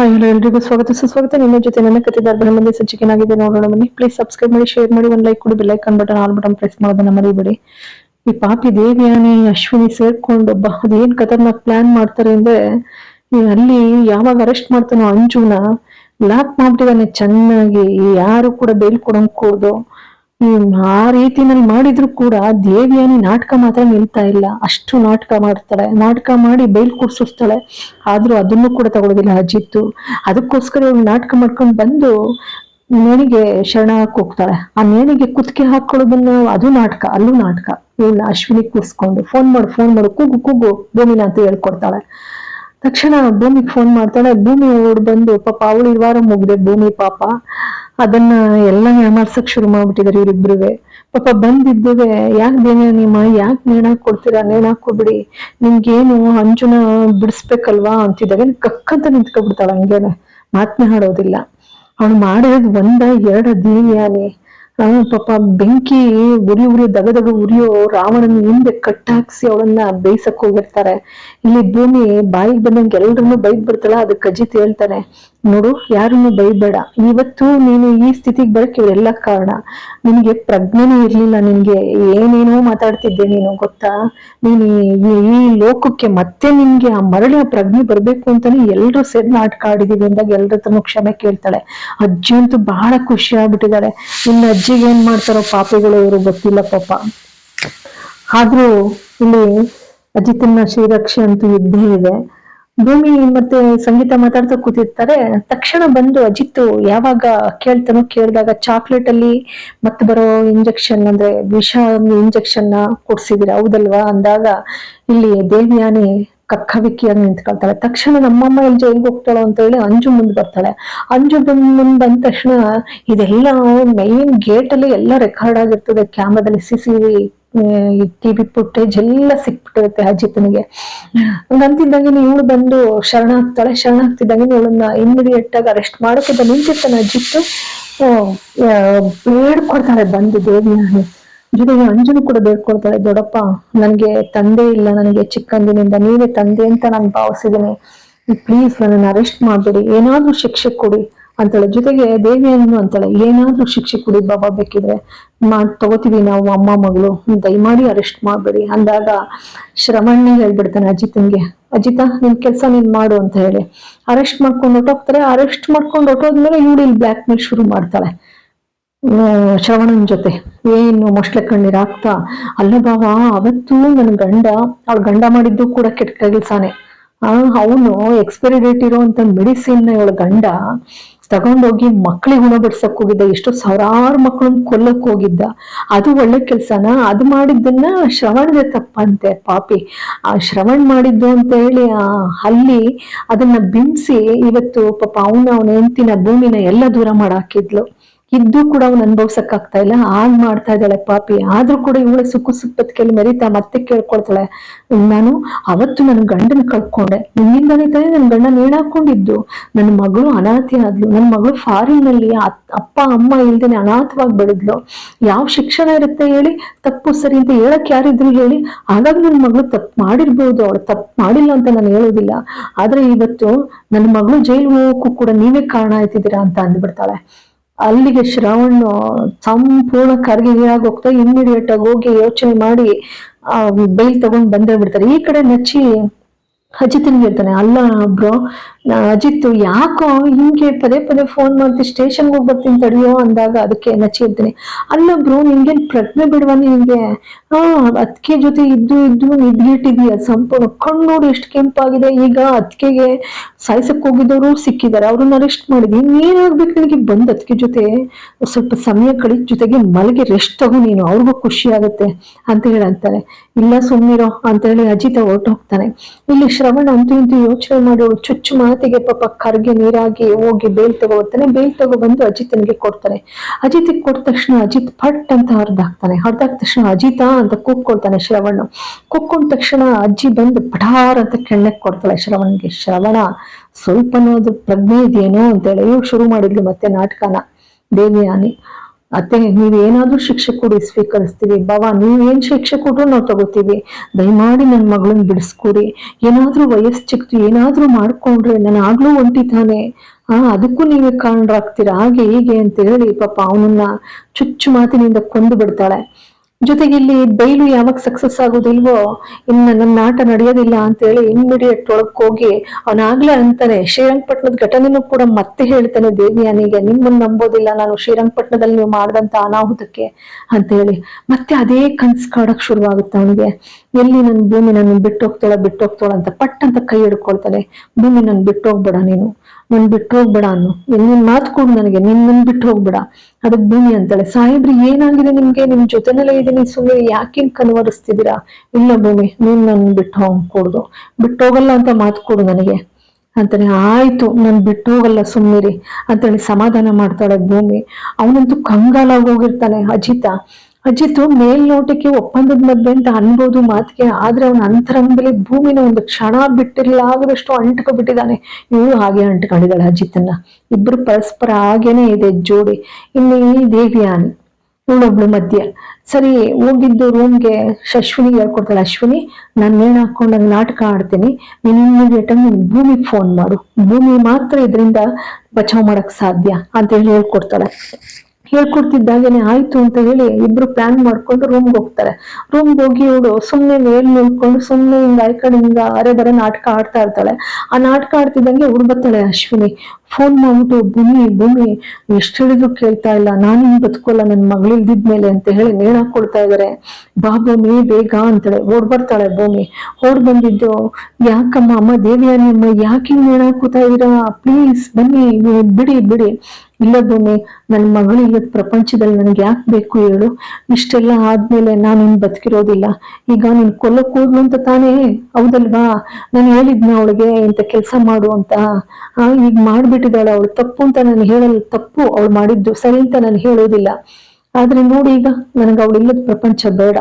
Hi hello ಎಲ್ರಿಗೂ ಸ್ವಾಗತ. ಸುಸ್ವಾಗತ ನಿಮ್ಮ ಜೊತೆ ನನ್ನ ಕತೆ ದರ್ಬಾರ ಮಂದಿ ಸಂಚಿಕೆನಾಗಿದೆ ನೋಡೋಣ ಬನ್ನಿ. ಪ್ಲೀಸ್ ಸಬ್ಸ್ಕ್ರೈಬ್ ಮಾಡಿ ಶೇರ್ ಮಾಡಿ, ಒಂದು ಲೈಕ್ ಕೊಡಿ bell icon button all button press ಮಾಡೋದನ್ನ ಮರಿಬೇಡಿ. ಈ ಪಾಪಿ ದೇವಿಯಾನಿ, ಅಶ್ವಿನಿ ಸೇರ್ಕೊಂಡು ಒಬ್ಬ ಅದೇನ್ ಕತರ್ನಾಕ್ ಪ್ಲಾನ್ ಮಾಡ್ತಾರೆ ಅಂದ್ರೆ ಅಲ್ಲಿ ಯಾವಾಗ ಅರೆಸ್ಟ್ ಮಾಡ್ತಾನೋ ಅಂಜುನ ಲಾಕ್ ಮಾಡ್ಬಿಟ್ಟಿದಾನೆ ಚೆನ್ನಾಗಿ. ಯಾರು ಕೂಡ ಬೇಲ್ ಕೊಡಂಗ್ ಕೂಡ್ದು. ಆ ರೀತಿನಲ್ಲಿ ಮಾಡಿದ್ರು ಕೂಡ ದೇವಿಯಾನಿ ನಾಟಕ ಮಾತ್ರ ನಿಲ್ತಾ ಇಲ್ಲ. ಅಷ್ಟು ನಾಟಕ ಮಾಡ್ತಾಳೆ. ನಾಟಕ ಮಾಡಿ ಬೈಲ್ ಕೂರ್ಸಿಸ್ತಾಳೆ ಆದ್ರೂ ಅದನ್ನು ಕೂಡ ತಗೊಳ್ಳೋದಿಲ್ಲ ಅಜ್ಜಿತ್ತು ಅದಕ್ಕೋಸ್ಕರ ಇವ್ಳು ನಾಟಕ ಮಾಡ್ಕೊಂಡು ಬಂದು ನೇಣಿಗೆ ಶರಣ ಹೋಗ್ತಾಳೆ. ಆ ನೇಣಿಗೆ ಕುತ್ತಿಗೆ ಹಾಕೊಳ್ಳೋದನ್ನ ಅದು ನಾಟಕ, ಅಲ್ಲೂ ನಾಟಕ. ಇವಳನ್ನ ಅಶ್ವಿನಿ ಕೂರ್ಸ್ಕೊಂಡು ಫೋನ್ ಮಾಡು ಫೋನ್ ಮಾಡು. ಕೂಗು ಕೂಗು, ಭೂಮಿನ ಅಂತ ಹೇಳ್ಕೊಡ್ತಾಳೆ. ತಕ್ಷಣ ಭೂಮಿಗೆ ಫೋನ್ ಮಾಡ್ತಾಳೆ. ಭೂಮಿ ಓಡ್ ಬಂದು, ಪಾಪ ಅವಳು ಈ ವಾರ ಮುಗ್ದೆ ಭೂಮಿ ಪಾಪ. ಅದನ್ನ ಎಲ್ಲ ಮಾಡ್ಸಕ್ ಶುರು ಮಾಡ್ಬಿಟ್ಟಿದಾರೆ ಇವ್ರಿಬ್ರುವೆ. ಪಾಪ ಬಂದಿದ್ದೇವೆ, ಯಾಕೆ ದೇನ ನಿಮ್ಮ ಯಾಕೆ ನೇಣಾಕ್ ಕೊಡ್ತೀರಾ, ನೇಣ ಕೊಡ್ಬಿಡಿ, ನಿಮ್ಗೇನು ಅಂಜುನ ಬಿಡಿಸ್ಬೇಕಲ್ವಾ ಅಂತಿದ್ದಾಗ ಕಕ್ಕಂತ ನಿಂತ್ಕೊಬಿಡ್ತಾಳ ಹಂಗೇನೆ, ಮಾತ್ನೇ ಹಾಡೋದಿಲ್ಲ. ಅವ್ನು ಮಾಡೋದ್ ಒಂದ, ಎರಡ ದೇವಿಯಾನೆ ಪಾಪ ಬೆಂಕಿ ಉರಿ ಉರಿ, ದಗ ದಗ ಉರಿಯೋ ರಾವಣನ ಹಿಂದೆ ಕಟ್ಟಾಕ್ಸಿ ಅವಳನ್ನ ಬೇಯಿಸಕ್ ಹೋಗಿರ್ತಾರೆ. ಇಲ್ಲಿ ಭೂಮಿ ಬಾಯಿಗೆ ಬಂದಂಗೆ ಎಲ್ರನ್ನೂ ಬೈದ್ ಬಿಡ್ತಾಳ ಅದಕ್ಕೆ ಅಜಿತ್ ಹೇಳ್ತಾನೆ ನೋಡು, ಯಾರನ್ನು ಬೈಬೇಡ ಇವತ್ತು ನೀನು ಈ ಸ್ಥಿತಿಗೆ ಬರಕ್ಕೆ ಎಲ್ಲ ಕಾರಣ. ನಿನಗೆ ಪ್ರಜ್ಞೆನೇ ಇರ್ಲಿಲ್ಲ, ನಿನ್ಗೆ ಏನೇನೋ ಮಾತಾಡ್ತಿದ್ದೆ ನೀನು, ಗೊತ್ತಾ? ನೀನು ಈ- ಲೋಕಕ್ಕೆ ಮತ್ತೆ ನಿನ್ಗೆ ಆ ಮರಳಿ ಆ ಪ್ರಜ್ಞೆ ಬರ್ಬೇಕು ಅಂತಾನೆ ಎಲ್ರು ಸೇರಿ ನಾಟಕ ಆಡಿದೀವಿ ಅಂದಾಗ ಎಲ್ರ ಹತ್ರನೂ ಕ್ಷಮೆ ಕೇಳ್ತಾಳೆ. ಅಜ್ಜಿ ಅಂತೂ ಬಹಳ ಖುಷಿ ಆಗ್ಬಿಟ್ಟಿದ್ದಾರೆ ನಿನ್ನ ಅಜ್ಜಿಗೆ ಏನ್ ಮಾಡ್ತಾರೋ ಪಾಪಿಗಳು ಇವರು ಗೊತ್ತಿಲ್ಲ ಪಾಪ. ಆದ್ರೂ ಇಲ್ಲಿ ಅಜಿತನ ಶ್ರೀರಕ್ಷೆ ಅಂತೂ ಇದ್ದೇ ಇದೆ. ಭೂಮಿ ಮತ್ತೆ ಸಂಗೀತ ಮಾತಾಡ್ತಾ ಕೂತಿರ್ತಾರೆ. ತಕ್ಷಣ ಬಂದು ಅಜಿತ್ ಯಾವಾಗ ಕೇಳ್ತಾನೋ ಕೇಳಿದಾಗ ಚಾಕ್ಲೇಟ್ ಅಲ್ಲಿ ಮತ್ತೆ ಬರೋ ಇಂಜೆಕ್ಷನ್ ಅಂದ್ರೆ ವಿಷ ಇಂಜೆಕ್ಷನ್ ಕೊಡ್ಸಿದಿರ, ಹೌದಲ್ವಾ? ಅಂದಾಗ ಇಲ್ಲಿ ದೇವಿಯಾನಿ ಕಕ್ಕವಿಕ್ಕಿಯಾಗಿ ನಿಂತ್ಕೊಳ್ತಾಳೆ. ತಕ್ಷಣ ನಮ್ಮಮ್ಮ ಇಲ್ಲಿ ಜೈಲ್ಗೆ ಹೋಗ್ತಾಳೋ ಅಂತ ಹೇಳಿ ಅಂಜು ಮುಂದೆ ಬರ್ತಾಳೆ. ಅಂಜು ಬಂದ್ ಮುಂದ್ ಬಂದ ತಕ್ಷಣ ಇದೆಲ್ಲ ಮೈನ್ ಗೇಟ್ ಅಲ್ಲಿ ಎಲ್ಲ ರೆಕಾರ್ಡ್ ಆಗಿರ್ತದೆ. ಕ್ಯಾಮ್ರಾದಲ್ಲಿ ಸಿ ಸಿ ಟಿವಿ ಫುಟೇಜ್ ಎಲ್ಲ ಸಿಕ್ಬಿಟ್ಟಿರುತ್ತೆ ಅಜಿತ್ನಿಗೆ. ಹಂಗಂತಿದ್ದಂಗೆ ಇವಳು ಬಂದು ಶರಣಾಗ್ತಾಳೆ ಆಗ್ತಾಳೆ ಶರಣ ಆಗ್ತಿದ್ದಂಗೆ ಇವಳನ್ನ ಇಮ್ಮಿಡಿಯೇಟ್ ಆಗಿ ಅರೆಸ್ಟ್ ಮಾಡೋಕೆ ನಿಂತಿರ್ತಾನೆ ಅಜಿತ್. ಬೇಡ್ಕೊಡ್ತಾಳೆ ಬಂದು ದೇವಿಯಾನಿ ಜೊತೆಗೆ ಅಂಜನು ಕೂಡ ಬೇಡ್ಕೊಡ್ತಾಳೆ ದೊಡ್ಡಪ್ಪ, ನನ್ಗೆ ತಂದೆ ಇಲ್ಲ, ನನಗೆ ಚಿಕ್ಕಂದಿನಿಂದ ನೀವೇ ತಂದೆ ಅಂತ ನಾನು ಭಾವಿಸಿದ್ದೀನಿ. ಪ್ಲೀಸ್ ನನ್ನನ್ನು ಅರೆಸ್ಟ್ ಮಾಡಬೇಡಿ. ಏನಾದ್ರೂ ಶಿಕ್ಷೆ ಕೊಡಿ. ಅಂತಾಳೆ. ಜೊತೆಗೆ ದೇವಿಯನ್ನು ಅಂತಾಳೆ, ಏನಾದ್ರೂ ಶಿಕ್ಷೆ ಕೊಡಿ ಬಾಬಾ ಬೇಕಿದ್ರೆ ಮಾಡ್, ತಗೋತೀವಿ ನಾವು ಅಮ್ಮ, ಮಗಳು ದಯಮಾಡಿ ಅರೆಸ್ಟ್ ಮಾಡ್ಬೇಡಿ. ಅಂದಾಗ ಶ್ರವಣ್ಣ ಹೇಳ್ಬಿಡ್ತಾನೆ ಅಜಿತನ್ಗೆ, ಅಜಿತ, ನಿನ್ ಕೆಲಸ ನೀನ್ ಮಾಡು ಅಂತ ಹೇಳಿ. ಅರೆಸ್ಟ್ ಮಾಡ್ಕೊಂಡು ಹೊಟ್ಟೋಗ್ತಾರೆ ಅರೆಸ್ಟ್ ಮಾಡ್ಕೊಂಡು ಹೊಟ್ಟೋದ್ಮೇಲೆ ಇವಳು ಇಲ್ಲಿ ಬ್ಲಾಕ್ ಮೇಲ್ ಶುರು ಮಾಡ್ತಾಳೆ. ಶ್ರವಣನ ಜೊತೆ. ಏನು ಮೊಸ್ಲೆ ಕಣ್ಣೀರ್ ಆಗ್ತಾ ಅಲ್ಲ ಬಾವ ಅವತ್ತು ನನ್ನ ಗಂಡ, ಅವಳ ಗಂಡ ಮಾಡಿದ್ದು ಕೂಡ ಕೆಟ್ಟ ಕೆಲ್ಸಾನೆ ಅವನು ಎಕ್ಸ್ಪೈರಿ ಡೇಟ್ ಇರುವಂತ ಮೆಡಿಸಿನ್ ಇವಳ ಗಂಡ ತಗೊಂಡೋಗಿ ಮಕ್ಳಿಗೆ ಬಿಡ್ಸಕ್ ಹೋಗಿದ್ದ, ಎಷ್ಟೋ ಸಾವಿರಾರು ಮಕ್ಕಳನ್ನ ಕೊಲ್ಲಕ್ ಹೋಗಿದ್ದ. ಅದು ಒಳ್ಳೆ ಕೆಲ್ಸನ? ಅದು ಮಾಡಿದ್ದನ್ನ ಶ್ರವಣದ ತಪ್ಪಂತೆ, ಪಾಪಿ. ಆ ಶ್ರವಣ್ ಮಾಡಿದ್ದು ಅಂತ ಹೇಳಿ, ಆ ಅಲ್ಲಿ ಅದನ್ನ ಬಿಂಬಿಸಿ ಇವತ್ತು ಪಾಪ ಅವನ ಅವನ ಹೆಂಡತಿನ ಭೂಮಿನ ಎಲ್ಲ ದೂರ ಮಾಡಾಕಿದ್ಲು. ಇದ್ದು ಕೂಡ ಅವ್ನು ಅನ್ಭವ್ಸಕ್ ಆಗ್ತಾ ಇಲ್ಲ. ಹಾಗ್ ಮಾಡ್ತಾ ಇದ್ದಾಳೆ ಪಾಪಿ. ಆದ್ರೂ ಕೂಡ ಇವಳ ಸುಖ ಸುಪ್ಪತ್ತಿಗೆಲ್ಲಿ ಮೆರಿತಾ ಮತ್ತೆ ಕೇಳ್ಕೊಳ್ತಾಳೆ. ನಾನು ಅವತ್ತು ನನ್ನ ಗಂಡನ ಕಳ್ಕೊಂಡೆ. ನಿನ್ನಿಂದಾನೇ ತಾನೇ ನನ್ನ ಗಂಡನ ಏನಾಕೊಂಡಿದ್ದು ನನ್ನ ಮಗಳು ಅನಾಥೆ ಆದ್ಲು. ನನ್ನ ಮಗಳು ಫಾರಿನ್ನಲ್ಲಿ ಅಪ್ಪ, ಅಮ್ಮ ಇಲ್ದೇನೆ ಅನಾಥವಾಗಿ ಬೆಳೆದ್ಲು. ಯಾವ ಶಿಕ್ಷಣ ಇರುತ್ತೆ ಹೇಳಿ? ತಪ್ಪು ಸರಿ ಅಂತ ಹೇಳಕ್ ಯಾರಿದ್ರು ಹೇಳಿ. ಆಗಾಗ ನನ್ನ ಮಗಳು ತಪ್ಪು ಮಾಡಿರ್ಬೋದು. ಅವಳು ತಪ್ಪು ಮಾಡಿಲ್ಲ ಅಂತ ನಾನು ಹೇಳೋದಿಲ್ಲ ಆದ್ರೆ ಇವತ್ತು ನನ್ನ ಮಗಳು ಜೈಲು ಹೋಗೋಕ್ಕೂ ಕೂಡ ನೀವೇ ಕಾರಣ ಆಯ್ತಿದ್ದೀರಾ ಅಂತ ಅಂದ್ಬಿಡ್ತಾಳೆ. ಅಲ್ಲಿಗೆ ಶ್ರವಣ್ ಸಂಪೂರ್ಣ ಕರ್ಗಿಯಾಗಿ ಹೋಗ್ತಾ ಇಮ್ಮಿಡಿಯೇಟ್ ಆಗಿ ಹೋಗಿ ಯೋಚನೆ ಮಾಡಿ, ಆ, ಬೈಲ್ ತಗೊಂಡ್ ಬಂದೇ ಬಿಡ್ತಾರೆ. ಈ ಕಡೆ ನಚ್ಚಿ ಅಜಿತ್ನಿಗೆ ಹೇಳ್ತಾನೆ, ಅಲ್ಲ ಬ್ರೋ ಅಜಿತ್ ಯಾಕೋ ಹಿಂಗೆ ಪದೇ ಪದೇ ಫೋನ್ ಮಾಡ್ತಿ ಸ್ಟೇಷನ್ಗೆ ಹೋಗಿ ಬರ್ತೀನಿ ತಡಿಯೋ ಅಂದಾಗ ಅದಕ್ಕೆ ನಚ್ಚಿರ್ತೀನಿ ಅಲ್ಲ ಬ್ರೋ ನಿಂಗೇನ್ ಪ್ರಜ್ಞೆ ಬಿಡುವ ನಿಂಗೆ? ಹಾ ಅದಕ್ಕೆ ಜೊತೆ ಇದ್ದು ಇದ್ದು ನಿದ್ಗಿಟ್ಟಿದೀಯ ಸಂಪೂರ್ಣ ಕಣ್ಣು ನೋಡಿ ಎಷ್ಟು ಕೆಂಪಾಗಿದೆ. ಈಗ ಅದ್ಕೆಗೆ ಸಾಯ್ಸಕ್ ಹೋಗಿದ್ದವರು ಸಿಕ್ಕಿದ್ದಾರೆ ಅವ್ರನ್ನ ರೆಸ್ಟ್ ಮಾಡಿದ್ವಿ ಏನಾಗ್ಬೇಕು ನಿನಗೆ? ಬಂದ್ ಅದಕ್ಕೆ ಜೊತೆ. ಸ್ವಲ್ಪ ಸಮಯ ಕಳಿ, ಜೊತೆಗೆ ಮಲಗಿ ರೆಸ್ಟ್ ತಗೋ ನೀನು. ಅವ್ರಿಗೂ ಖುಷಿ ಆಗುತ್ತೆ ಅಂತ ಹೇಳಿ ಅಂತಾರೆ. ಇಲ್ಲ ಸುಮ್ಮನಿರೋ ಅಂತ ಹೇಳಿ ಅಜಿತ ಹೊರಟೋಗ್ತಾನೆ. ಇಲ್ಲಿ ಶ್ರವಣ ಅಂತೂ ಇಂತೂ ಯೋಚನೆ ಮಾಡಿ ಚುಚ್ಚು ಚುಚ್ಚು ಮಾತಿಗೆ ಪಾಪ ಕರ್ಗೆ ನೀರಾಗಿ ಹೋಗಿ ಬೇಲ್ ತಗೋತಾನೆ ಬೇಲ್ ತಗೋ ಅಜಿತ್ನಿಗೆ ಕೊಡ್ತಾನೆ. ಅಜಿತಿಗೆ ಕೊಟ್ಟ ತಕ್ಷಣ ಅಜಿತ್ ಪಟ್ ಅಂತ ಹರಿದಾಕ್ತಾನೆ. ಹರಿದಾಕ ತಕ್ಷಣ ಅಜಿತ ಅಂತ ಕೂಗ್ಕೊಳ್ತಾನೆ ಶ್ರವಣ. ಕೂಗ್ಕೊಂಡ ತಕ್ಷಣ ಅಜ್ಜಿ ಬಂದು ಪಠಾರ್ ಅಂತ ಕೆಣ್ಣಕ್ಕೆ ಕೊಡ್ತಾಳೆ ಶ್ರವಣ್ಗೆ. ಶ್ರವಣ ಸ್ವಲ್ಪನೋದು ಪ್ರಜ್ಞೆ ಇದೆಯೇನೋ? ಅಂತೇಳಿ. ಹೇಳಿ ಶುರು ಮಾಡಿದ್ಲು ಮತ್ತೆ ನಾಟಕನ. ದೇವಿಯಾನಿ. ಅತ್ತೆ, ನೀವ್ ಏನಾದ್ರೂ ಶಿಕ್ಷೆ ಕೊಡಿ, ಸ್ವೀಕರಿಸ್ತೀವಿ. ಬಾವ, ನೀವ್ ಏನ್ ಶಿಕ್ಷೆ ಕೊಟ್ರು ನಾವು ತಗೋತೀವಿ. ದಯಮಾಡಿ ನನ್ ಮಗಳನ್ನ ಬಿಡಿಸ್ಕೊಡಿ. ಏನಾದ್ರೂ ವಯಸ್ಸು ಚಿಕ್ತು ಏನಾದ್ರೂ ಮಾಡ್ಕೊಂಡ್ರೆ ನಾನು ಆಗ್ಲೂ ಒಂಟಿ ತಾನೆ. ಹಾ ಅದಕ್ಕೂ ನೀವೇ ಕಾರಣರಾಗ್ತೀರಾ? ಹಾಗೆ ಹೀಗೆ ಅಂತ ಹೇಳಿ ಪಾಪ ಅವನನ್ನ ಚುಚ್ಚು ಮಾತಿನಿಂದ ಕೊಂದು ಬಿಡ್ತಾಳೆ. ಜೊತೆಗೆ ಇಲ್ಲಿ ಬೈಲು ಯಾವಾಗ ಸಕ್ಸಸ್ ಆಗೋದಿಲ್ವೋ, ಇನ್ನು ನನ್ನ ನಾಟ ನಡೆಯೋದಿಲ್ಲ ಅಂತ ಹೇಳಿ ಇಮ್ಮಿಡಿಯೇಟ್ ಒಳಗೆ ಹೋಗಿ ಅವನಾಗ್ಲೇ ಅಂತಾನೆ ಶ್ರೀರಂಗಪಟ್ಟಣದ ಘಟನೆನೂ ಕೂಡ ಮತ್ತೆ ಹೇಳ್ತಾನೆ ದೇವಿಯಾನಿಗೆ ನಿಮ್ಮನ್ನು ನಂಬೋದಿಲ್ಲ ನಾನು ಶ್ರೀರಂಗಪಟ್ಟಣದಲ್ಲಿ ನೀವು ಮಾಡಿದಂತ ಅನಾಹುತಕ್ಕೆ ಅಂತ ಹೇಳಿ ಮತ್ತೆ ಅದೇ ಕನ್ಸ್ ಕಾಡಕ್ ಶುರುವಾಗುತ್ತೆ ಅವನಿಗೆ. ಎಲ್ಲಿ ನನ್ನ ಭೂಮಿ ನನ್ನ ಬಿಟ್ಟು ಹೋಗ್ತಾಳ ಬಿಟ್ಟು ಹೋಗ್ತಾಳ ಅಂತ ಪಟ್ಟಂತ ಕೈ ಹಿಡ್ಕೊಳ್ತಾನೆ. ಭೂಮಿ ನನ್ ಬಿಟ್ಟು ಹೋಗ್ಬೇಡ ನೀನು. ನನ್ ಬಿಟ್ಟು ಹೋಗ್ಬೇಡ ಅನ್ನು. ನಿನ್ ಮಾತು ಕೊಡು ನನಗೆ, ನಿನ್ ನನ್ ಬಿಟ್ಟು ಹೋಗ್ಬೇಡ. ಅದಕ್ ಭೂಮಿ ಅಂತಾಳೆ. ಸಾಹೇಬ್ರಿ, ಏನಾಗಿದೆ ನಿಮ್ಗೆ? ನಿಮ್ ಜೊತೆನಲ್ಲೇ ಇದೀನಿ ಸುಮ್ಮನೆ ಯಾಕೆ ಕನ್ವರಿಸ್ತಿದ್ದೀರಾ ಇಲ್ಲ ಭೂಮಿ, ನೀನ್ ನನ್ ಬಿಟ್ಟು ಹೋಗ್ ಕೊಡ್ದು ಬಿಟ್ಟು ಹೋಗಲ್ಲ ಅಂತ ಮಾತು ಕೊಡು ನನಗೆ. ಅಂತಾನೆ ಆಯ್ತು, ನನ್ ಬಿಟ್ಟು ಹೋಗಲ್ಲ ಸುಮ್ಮನಿರಿ ಅಂತೇಳಿ ಸಮಾಧಾನ ಮಾಡ್ತಾಳೆ ಭೂಮಿ. ಅವನಂತೂ ಕಂಗಾಲಾಗಿ ಹೋಗಿರ್ತಾನೆ, ಅಜಿತ. ಅಜಿತ್, ಮೇಲ್ನೋಟಕ್ಕೆ ಒಪ್ಪಂದದ ಮದ್ವೆ ಅಂತ ಅನ್ಬೋದು ಮಾತಿಗೆ, ಆದ್ರೆ ಅವನ ಅಂತರಂಗದಲ್ಲಿ ಭೂಮಿನ ಒಂದು ಕ್ಷಣ ಬಿಟ್ಟಿರ್ಲಾಗದಷ್ಟು ಅಂಟ್ಕೊ ಬಿಟ್ಟಿದ್ದಾನೆ ಇವಳು ಹಾಗೆ ಅಂಟ್ಕೊಂಡಿದ್ದಾಳೆ ಅಜಿತನ್ನ ಇಬ್ರು ಪರಸ್ಪರ ಹಾಗೇನೆ ಇದೆ ಜೋಡಿ. ಇಲ್ಲಿ ದೇವಿಯಾನಿ ಇವಳೊಬ್ಳು ಮಧ್ಯ ಸರಿ, ಹೋಗಿದ್ದು ರೂಮ್ಗೆ ಅಶ್ವಿನಿಗೆ ಹೇಳ್ಕೊಡ್ತಾಳೆ, ಅಶ್ವಿನಿ, ನಾನು ನೇಣು ಹಾಕೊಂಡಾಗ ನಾಟಕ ಆಡ್ತೀನಿ? ನೀನು ಇಮ್ಮಿಡಿಯೇಟ್ ಆಗಿ ನೀನು ಭೂಮಿಗೆ ಫೋನ್ ಮಾಡು. ಭೂಮಿ ಮಾತ್ರ ಇದರಿಂದ ಬಚಾವ್ ಮಾಡಕ್ ಸಾಧ್ಯ ಅಂತ ಹೇಳಿ ಹೇಳ್ಕೊಡ್ತಾಳೆ. ಹೇಳ್ಕೊಡ್ತಿದ್ದಾಗೇನೆ ಆಯ್ತು ಅಂತ ಹೇಳಿ ಇಬ್ರು ಪ್ಲಾನ್ ಮಾಡ್ಕೊಂಡು ರೂಮ್ಗೆ ಹೋಗ್ತಾರೆ. ರೂಮ್ಗೆ ಹೋಗಿ ಇವಳು ಸುಮ್ಮನೆ ಮೇಲ್ ನಿಲ್ಕೊಂಡು ಸುಮ್ಮನೆ ಹಿಂಗ ಈ ಕಡೆ ಹಿಂಗ ಅರೆ ಬರೆ ನಾಟಕ ಆಡ್ತಾ ಇರ್ತಾಳೆ. ಆ ನಾಟಕ ಆಡ್ತಿದ್ದಂಗೆ ಹುಡ್ ಬರ್ತಾಳೆ, ಅಶ್ವಿನಿ ಫೋನ್ ಮಾಡ್ಬಿಟ್ಟು ಭೂಮಿ ಭೂಮಿ ಎಷ್ಟು ಹೇಳಿದ್ರು ಕೇಳ್ತಾ ಇಲ್ಲ. ನಾನು ಹಿಂಗ್ ಬದುಕೋಲ್ಲ ನನ್ನ ಮಗಳು ಇಲ್ದಿದ್ಮೇಲೆ ಅಂತ ಹೇಳಿ ನೇಣ ಕೊಡ್ತಾ ಇದಾರೆ. ಬಾ ಭೂಮಿ ಬೇಗ ಅಂತಾಳೆ. ಓಡ್ ಬರ್ತಾಳೆ ಭೂಮಿ ಓಡ್ ಬಂದಿದ್ದು, ಯಾಕಮ್ಮ, ಅಮ್ಮ ದೇವಿಯಾನಿ, ಅಮ್ಮ, ಯಾಕೆ ಹಿಂಗ್ ನೇಣ ಹಾಕೋತಾ ಇದೀರಾ ಪ್ಲೀಸ್ ಬನ್ನಿ ಬಿಡಿ ಬಿಡಿ. ಇಲ್ಲ ಭೂಮಿ ನನ್ನ ಮಗಳು ಇಲ್ಲದ ಪ್ರಪಂಚದಲ್ಲಿ ನನಗೆ ಯಾಕೆ ಬೇಕು ಹೇಳು? ಇಷ್ಟೆಲ್ಲ ಆದ್ಮೇಲೆ ನಾನು ಇನ್ ಬದುಕಿರೋದಿಲ್ಲ. ಈಗ ನೀನ್ ಕೊಲ್ಲಕ್ ಹೋದ್ಲು ಅಂತ ತಾನೇ? ಹೌದಲ್ವಾ? ನಾನು ಹೇಳಿದ್ನ ಅವಳಿಗೆ, ಇಂಥ ಕೆಲಸ ಮಾಡು ಅಂತ. ಈಗ ಮಾಡ್ಬಿಟ್ಟಿದ್ದಾಳೆ ಅವಳು. ತಪ್ಪು ಅಂತ ನಾನು ಹೇಳಲ್ ತಪ್ಪು ಅವಳು ಮಾಡಿದ್ದು ಸರಿ ಅಂತ ನಾನು ಹೇಳೋದಿಲ್ಲ. ಆದ್ರೆ ನೋಡಿ ಈಗ, ನನಗೆ ಅವಳು ಇಲ್ಲದ ಪ್ರಪಂಚ ಬೇಡ.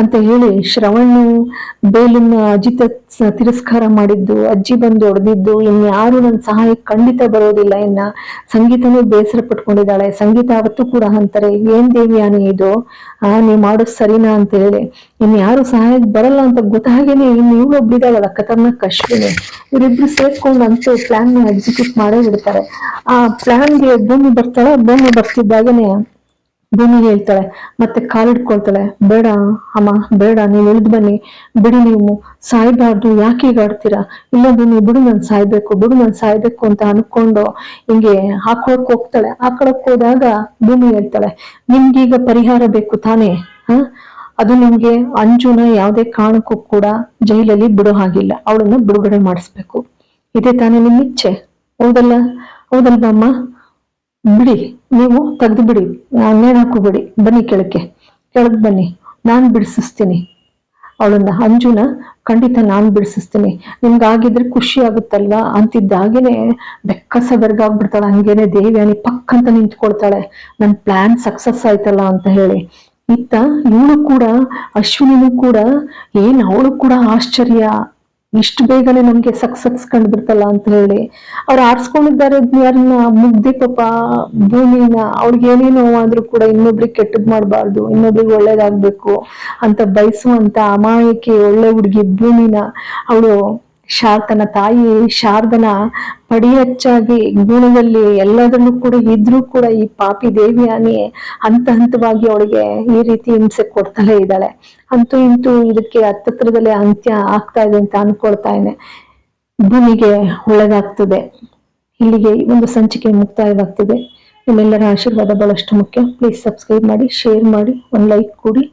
ಅಂತ ಹೇಳಿ ಶ್ರವಣ್ಣು ಬೇಲಿನ ಅಜಿತ ತಿರಸ್ಕಾರ ಮಾಡಿದ್ದು, ಅಜ್ಜಿ ಬಂದು ಹೊಡೆದಿದ್ದು ಇನ್ಯಾರು ನನ್ನ ಸಹಾಯ ಖಂಡಿತ ಬರೋದಿಲ್ಲ. ಇನ್ನ ಸಂಗೀತನೂ ಬೇಸರ ಪಟ್ಕೊಂಡಿದ್ದಾಳೆ. ಸಂಗೀತ ಅವತ್ತು ಕೂಡ ಅಂತಾರೆ, ಏನ್ ದೇವಿಯಾನು ಇದು? ಆ ನೀವ್ ಮಾಡೋ ಸರಿನಾ? ಅಂತ ಹೇಳಿ. ಇನ್ಯಾರು ಸಹಾಯಕ್ಕೆ ಬರಲ್ಲ ಅಂತ ಗೊತ್ತಾಗೇನೆ ಇನ್ನು ಇವಳು ಒಬ್ಳಿದಾಳಲ್ಲ ಖತರ್ನಾಕ್ ಅಶ್ವಿನಿ. ಇವರಿಬ್ರು ಸೇರ್ಕೊಂಡು ಅಂತೂ ಪ್ಲಾನ್ ಎಕ್ಸಿಕ್ಯೂಟ್ ಮಾಡೇ ಬಿಡ್ತಾರೆ. ಆ ಪ್ಲಾನ್ಗೆ ಭೂಮಿ ಬರ್ತಾಳೆ? ಭೂಮಿ ಬರ್ತಿದ್ದಾಗೇನೆ ಭೂಮಿ ಹೇಳ್ತಾಳೆ, ಮತ್ತೆ ಕಾಲಿಡ್ಕೊಳ್ತಾಳೆ ಬೇಡ ಅಮ್ಮ, ಬೇಡ, ನೀವು ಇಳಿದು ಬನ್ನಿ. ಬಿಡಿ ನೀವು, ಸಾಯ್ಬಾರ್ದು, ಯಾಕೆ ಈಗ ಆಡ್ತೀರಾ? ಇಲ್ಲ ಭೂಮಿ ಬಿಡು ನಾನು ಸಾಯ್ಬೇಕು, ಬಿಡು ನಾನು ಸಾಯ್ಬೇಕು ಅಂತ ಅನ್ಕೊಂಡು ಹಿಂಗೆ ಹಾಕೊಳಕ್ ಹೋಗ್ತಾಳೆ. ಹಾಕೊಳಕ್ ಹೋದಾಗ ಭೂಮಿ ಹೇಳ್ತಾಳೆ, ನಿಮ್ಗೀಗ ಪರಿಹಾರ ಬೇಕು ತಾನೇ, ಹ? ಅದು ನಿಮ್ಗೆ ಅಂಜುನ ಯಾವುದೇ ಕಾರಣಕ್ಕೂ ಕೂಡ ಜೈಲಲ್ಲಿ ಬಿಡೋ ಹಾಗಿಲ್ಲ. ಅವಳನ್ನ ಬಿಡುಗಡೆ ಮಾಡಿಸ್ಬೇಕು. ಇದೇ ತಾನೇ ನಿಮ್ ಇಚ್ಛೆ. ಹೌದಲ್ಲ? ಹೌದಲ್ವಾ ಅಮ್ಮ? ಬಿಡಿ, ನೀವು ತೆಗೆದು ಬಿಡಿ ನೇಣು ಬಿಡಿ ಬನ್ನಿ ಕೆಳಕ್ಕೆ. ಕೆಳಗೆ ಬನ್ನಿ, ನಾನು ಬಿಡಿಸಿಸ್ತೀನಿ. ಅವಳನ್ನ ಅಂಜುನ, ಖಂಡಿತ ನಾನು ಬಿಡಿಸಿಸ್ತೀನಿ. ನಿಮ್ಗಾಗಿದ್ರೆ ಖುಷಿ ಆಗುತ್ತಲ್ವಾ? ಅಂತಿದ್ದಾಗೇನೆ ಬೆಕ್ಕಸ ಬೆರ್ಗಾಗ್ಬಿಡ್ತಾಳೆ ಹಂಗೇನೆ ದೇವಿಯಾನಿ ಪಕ್ಕ ಅಂತ ನಿಂತ್ಕೊಳ್ತಾಳೆ. ನನ್ನ ಪ್ಲಾನ್ ಸಕ್ಸಸ್ ಆಯ್ತಲ್ಲ ಅಂತ ಹೇಳಿ. ಇತ್ತ ಇವಳು ಕೂಡ, ಅಶ್ವಿನಿನೂ ಕೂಡ, ಏನು ಅವಳು ಕೂಡ ಆಶ್ಚರ್ಯ. ಇಷ್ಟು ಬೇಗನೆ ನಮ್ಗೆ ಸಕ್ಸಸ್ ಕಂಡ್ಬಿಡ್ತಲ್ಲ ಅಂತ ಹೇಳಿ ಅವ್ರು ಆಡ್ಸ್ಕೊಂಡಿದ್ದಾರೆ ಯಾರನ್ನ ಮುಗ್ದಿ ಪಾಪ ಭೂಮಿನ, ಅವ್ರಿಗೆ ಏನೇ ನೋವಾದ್ರೂ ಕೂಡ ಇನ್ನೊಬ್ರಿಗೆ ಕೆಟ್ಟದ್ ಮಾಡಬಾರ್ದು, ಇನ್ನೊಬ್ರಿಗೆ ಒಳ್ಳೇದಾಗ್ಬೇಕು ಅಂತ ಬಯಸುವಂತ ಅಮಾಯಕಿ ಒಳ್ಳೆ ಹುಡುಗಿ ಭೂಮಿನ, ಅವಳು ಶಾ ತನ್ನ ತಾಯಿ ಶಾರದನ ಪಡಿ ಹೆಚ್ಚಾಗಿ ಗುಣದಲ್ಲಿ ಎಲ್ಲದರಲ್ಲೂ ಕೂಡ ಇದ್ರೂ ಕೂಡ ಈ ಪಾಪಿ ದೇವಿಯಾನಿ ಹಂತ ಹಂತವಾಗಿ ಅವಳಿಗೆ ಈ ರೀತಿ ಹಿಂಸೆ ಕೊಡ್ತಲೇ ಇದ್ದಾಳೆ. ಅಂತೂ ಇಂತೂ ಇದಕ್ಕೆ ಹತ್ತತ್ರದಲ್ಲೇ ಅಂತ್ಯ ಆಗ್ತಾ ಇದೆ ಅಂತ ಅನ್ಕೊಳ್ತಾ ಇದ್ದೆ. ಭೂಮಿಗೆ ಒಳ್ಳೆದಾಗ್ತದೆ ಇಲ್ಲಿಗೆ ಒಂದು ಸಂಚಿಕೆ ಮುಕ್ತಾಯವಾಗ್ತದೆ. ನಿಮ್ಮೆಲ್ಲರ ಆಶೀರ್ವಾದ ಬಹಳಷ್ಟು ಮುಖ್ಯ. ಪ್ಲೀಸ್ ಸಬ್ಸ್ಕ್ರೈಬ್ ಮಾಡಿ ಶೇರ್ ಮಾಡಿ, ಒಂದು ಲೈಕ್ ಕೊಡಿ.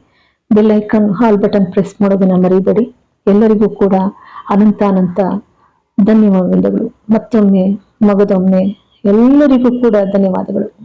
Bell icon all button press ಮಾಡೋದನ್ನ ಮರಿಬೇಡಿ. ಎಲ್ಲರಿಗೂ ಕೂಡ ಅನಂತ ಅನಂತ ಧನ್ಯವಾದಗಳು. ಮತ್ತೊಮ್ಮೆ ಮಗದೊಮ್ಮೆ ಎಲ್ಲರಿಗೂ ಕೂಡ ಧನ್ಯವಾದಗಳು.